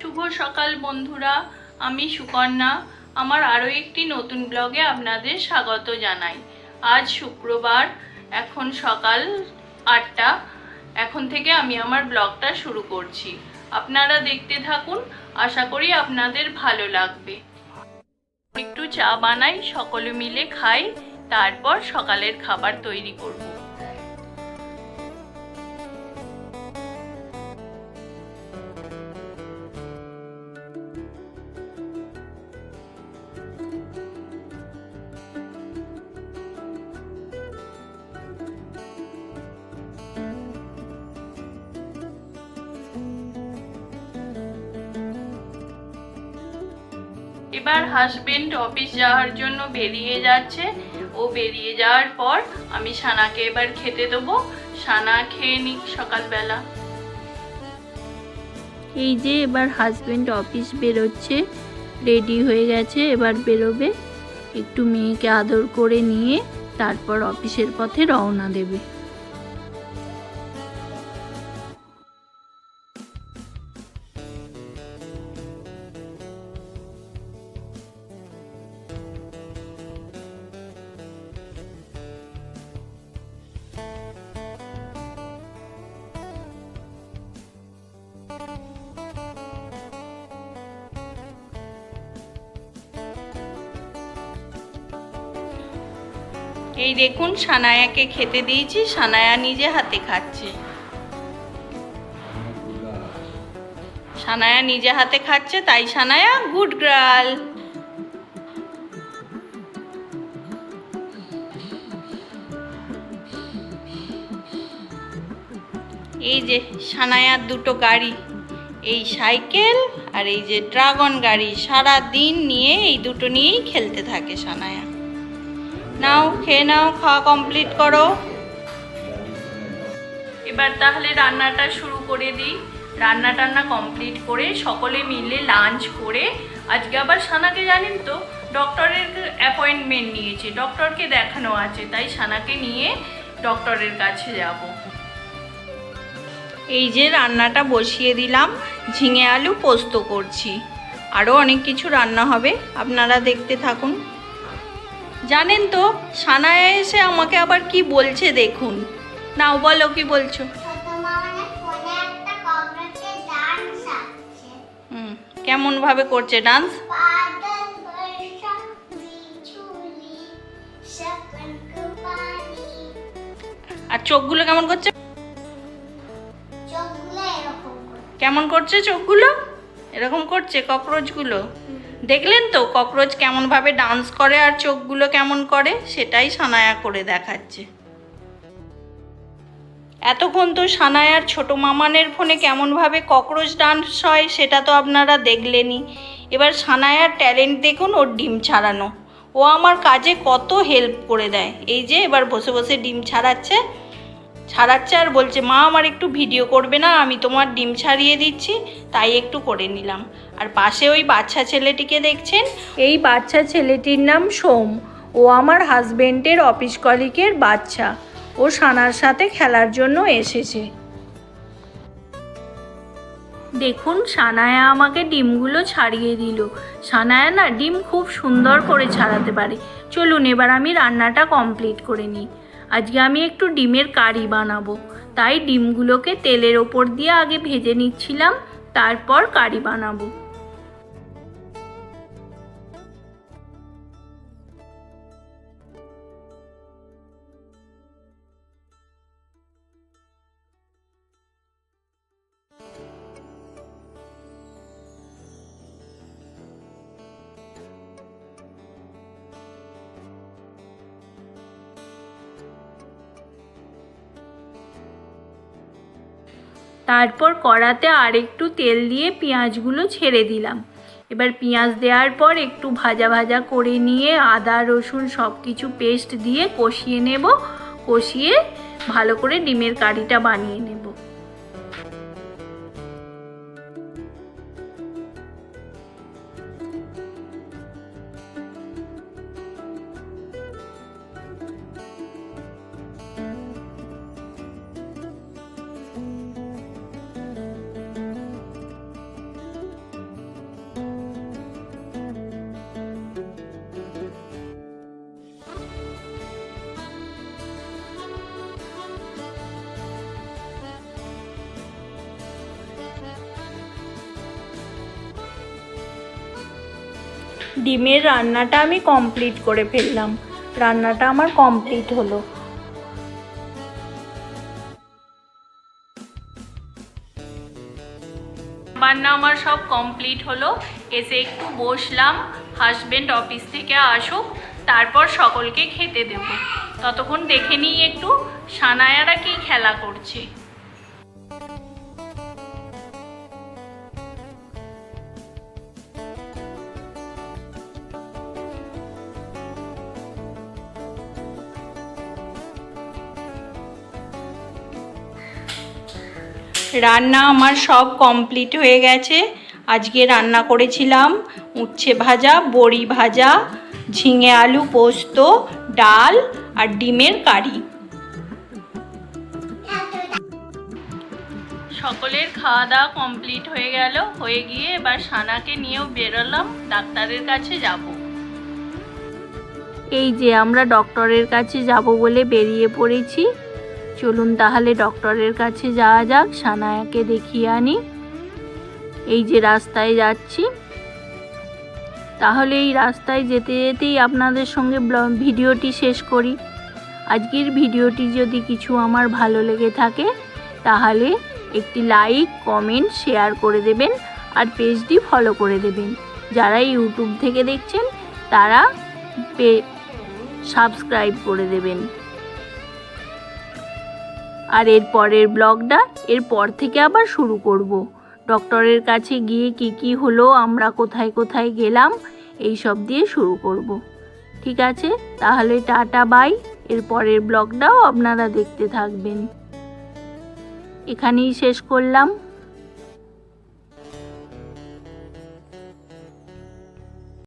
শুভ সকাল বন্ধুরা, আমি সুকন্যা। আমার আরও একটি নতুন ব্লগে আপনাদের স্বাগত জানাই। আজ শুক্রবার, এখন সকাল আটটা। এখন থেকে আমি আমার ব্লগটা শুরু করছি। আপনারা দেখতে থাকুন, আশা করি আপনাদের ভালো লাগবে। একটু চা বানাই, সকলে মিলে খাই, তারপর সকালের খাবার তৈরি করব। এবার হাজবেন্ড অফিস যাওয়ার জন্য বেরিয়ে যাচ্ছে। ও বেরিয়ে যাওয়ার পর আমি সানাকে এবার খেতে দেবো। সানা খেয়ে নিক সকালবেলা। এই যে এবার হাজবেন্ড অফিস বেরোচ্ছে রেডি হয়ে গেছে, এবার বেরোবে। একটু মেয়েকে আদর করে নিয়ে তারপর অফিসের পথে রওনা দেবে। এই দেখুন, সানায়াকে খেতে দিয়েছি, সানায়া নিজে হাতে খাচ্ছে। সানায়া নিজে হাতে খাচ্ছে, তাই সানায়া, গুড গার্ল। এই যে সানায়ার দুটো গাড়ি, এই সাইকেল আর এই যে ড্রাগন গাড়ি সারা দিন নিয়ে এই দুটো নিয়েই খেলতে থাকে সানায়া। নাও, খেয়ে নাও, খাওয়া কমপ্লিট করো। এবার তাহলে রান্নাটা শুরু করে দিই। রান্না টান্না কমপ্লিট করে সকলে মিলে লাঞ্চ করে, আজকে আবার সানাকে জানেন তো ডক্টরের অ্যাপয়েন্টমেন্ট নিয়েছে। ডক্টরকে দেখানো আছে, তাই সানাকে নিয়ে ডক্টরের কাছে যাব। এই যে রান্নাটা বসিয়ে দিলাম, ঝিঙে আলু পোস্ত করছি। আরও অনেক কিছু রান্না হবে, আপনারা দেখতে থাকুন। জানেন তো সানায়া এসে আমাকে আবার কি বলছে দেখুন। নাও বলো কি বলছো। কেমন ভাবে করছে ডান্স? আর চোখগুলো কেমন করছে। কেমন করছে চোখগুলো? এরকম করছে ককরোচগুলো? দেখলেন তো ককরোচ কেমন ভাবে ডান্স করে আর চোখগুলো কেমন করে? সেটাই সানায়া করে দেখাচ্ছে। এতক্ষণ তো সানায়ার ছোট মামানের ফোনে কেমনভাবে ককরোচ ডান্স হয় সেটা তো আপনারা দেখলেনই। এবার সানায়ার ট্যালেন্ট দেখুন ওর ডিম ছাড়ানো। ও আমার কাজে কত হেল্প করে দেয়। এই যে এবার বসে বসে ডিম ছাড়াচ্ছে। ছাড়াচ্ছে আর বলছে, মা, আমার একটু ভিডিও করবে না, আমি তোমার ডিম ছাড়িয়ে দিচ্ছি। তাই একটু করে নিলাম। আর পাশে ওই বাচ্চা ছেলেটিকে দেখছেন? এই বাচ্চা ছেলেটির নাম সোম। ও আমার হাজবেন্ডের অফিস কলিকের বাচ্চা। ও সানার সাথে খেলার জন্য এসেছে। দেখুন, সানায়া আমাকে ডিমগুলো ছাড়িয়ে দিল। সানায়া না ডিম খুব সুন্দর করে ছাড়াতে পারে। চলুন, এবার আমি রান্নাটা কমপ্লিট করে নিই। আজকে আমি একটু ডিমের কারি বানাবো। তাই ডিমগুলোকে তেলের ওপর দিয়ে আগে ভেজে নিচ্ছিলাম, তারপর কারি বানাবো। তারপর কড়াতে আর একটু তেল দিয়ে পেঁয়াজগুলো ছেড়ে দিলাম। এবার পেঁয়াজ দেওয়ার পর একটু ভাজা ভাজা করে নিয়ে আদা, রসুন সব কিছু পেস্ট দিয়ে কষিয়ে নেব। কষিয়ে ভালো করে ডিমের কারিটা বানিয়ে নেব। ডিমের রান্নাটা আমি কমপ্লিট করে ফেললাম। রান্নাটা আমার কমপ্লিট হলো। রান্না আমার সব কমপ্লিট হলো। এসে একটু বসলাম হাজবেন্ড অফিস থেকে আসুক, তারপর সকলকে খেতে দেব। ততক্ষণ দেখে নিই একটু, সানায়ারা কি খেলা করছে। রান্না আমার সব কমপ্লিট হয়ে গেছে। আজকে রান্না করেছিলাম উচ্ছে ভাজা, বড়ি ভাজা, ঝিঙে আলু পোস্ত, ডাল আর ডিমের কারি। সকলের খাওয়া দাওয়া কমপ্লিট হয়ে গেল। হয়ে গিয়ে এবার সানাকে নিয়েও বেরোলাম, ডাক্তারের কাছে যাব। এই যে আমরা ডক্টরের কাছে যাব বলে বেরিয়ে পড়েছি। চলুন তাহলে ডক্টরের কাছে যাওয়া যাক, সানায়াকে দেখিয়ে আনি। এই যে রাস্তায় যাচ্ছি। তাহলে এই রাস্তায় যেতে যেতেই আপনাদের সঙ্গে ভিডিওটি শেষ করি। আজকের ভিডিওটি যদি কিছু আমার ভালো লেগে থাকে, তাহলে একটি লাইক, কমেন্ট, শেয়ার করে দেবেন আর পেজটি ফলো করে দেবেন। যারা ইউটিউব থেকে দেখছেন, তারা সাবস্ক্রাইব করে দেবেন। আর এর পরের ব্লগটা এরপর থেকে আবার শুরু করব। ডক্টরের কাছে গিয়ে কি কি হলো, আমরা কোথায় কোথায় গেলাম, এই সব দিয়ে শুরু করব। ঠিক আছে? তাহলে টাটা, বাই। এর পরের ব্লগটাও আপনারা দেখতে থাকবেন। এখানেই শেষ করলাম।